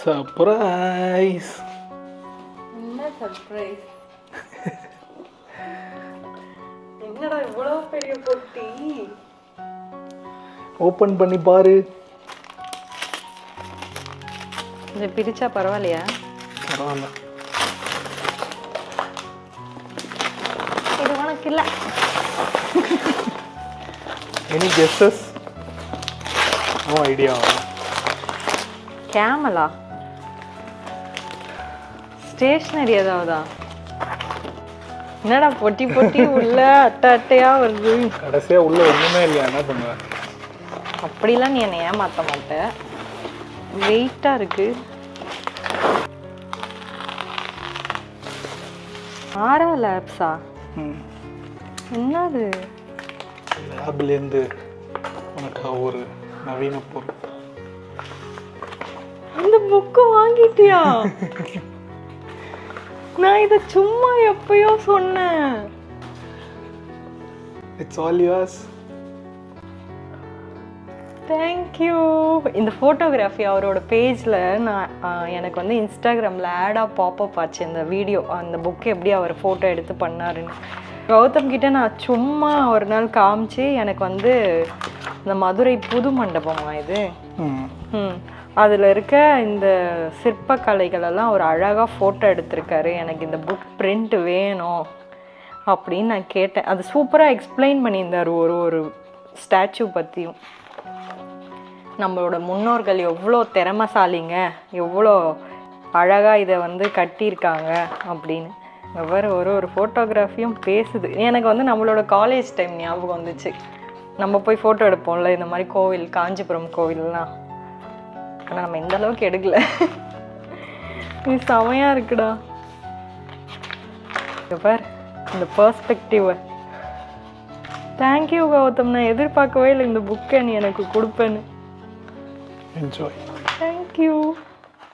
Surprise என்ன surprise என்னடா இவ்வளவு பெரிய பொட்டி? ஓப்பன் பண்ணி பாரு. இதை பிரிச்சா பரவாயில்லையா? பரவாயில்ல. இது உனக்கு இல்லை. எனி கெஸ்ஸஸ் நோ ஐடியா கேமலா ஸ்டேஷ்னரி ஏதாவதா? என்னடா பொட்டி பொட்டி உள்ள அட்டை அட்டையா வருது? கடைசியாக உள்ள ஒன்றுமே இல்லையா? என்ன பண்ணுவேன் அப்படிலாம் நீ என்னை ஏமாத்த மாட்ட. வெயிட்டா இருக்கு. ஆரா லேப்ஸா? என்னது? லேப்லேருந்து உனக்கு ஒரு நவீன பொருள். இந்த புக்கு வாங்கிட்டியா? நான் இதை சும்மா எப்பயோ சொன்னேன். It's all yours thank you இந்த ஃபோட்டோகிராஃபி அவரோட பேஜில் நான் எனக்கு வந்து இன்ஸ்டாகிராமில் ஆடாக பாப்பப் ஆச்சு. இந்த வீடியோ அந்த புக் எப்படி அவர் ஃபோட்டோ எடுத்து பண்ணாருன்னு. கௌதம் கிட்ட நான் சும்மா ஒரு நாள் காமிச்சு எனக்கு வந்து இந்த மதுரை புது மண்டபமா இது? ம். அதில் இருக்க இந்த சிற்பக்கலைகளெல்லாம் ஒரு அழகாக ஃபோட்டோ எடுத்திருக்காரு. எனக்கு இந்த புக் பிரிண்ட் வேணும் அப்படின்னு நான் கேட்டேன். அது சூப்பராக எக்ஸ்பிளைன் பண்ணியிருந்தார் ஒரு ஒரு ஸ்டாச்சு பற்றியும் நம்மளோட முன்னோர்கள் எவ்வளோ திறமசாலிங்க எவ்வளோ அழகாக இதை வந்து கட்டியிருக்காங்க அப்படின்னு. வேறு ஒரு ஒரு ஃபோட்டோகிராஃபியும் பேசுது. எனக்கு வந்து நம்மளோட காலேஜ் டைம் ஞாபகம் வந்துச்சு. நம்ம போய் ஃபோட்டோ எடுப்போம்ல இந்த மாதிரி கோவில் காஞ்சிபுரம் கோவில்லாம். ஆனால் நம்ம இந்த அளவுக்கு எடுக்கல. இது செமையாக இருக்குடா. பார் இந்த பர்ஸ்பெக்டிவ் தேங்க்யூ கௌதம். நான் எதிர்பார்க்கவே இல்லை இந்த புக்கை நீ எனக்கு கொடுப்பேன்னு. Enjoy thank you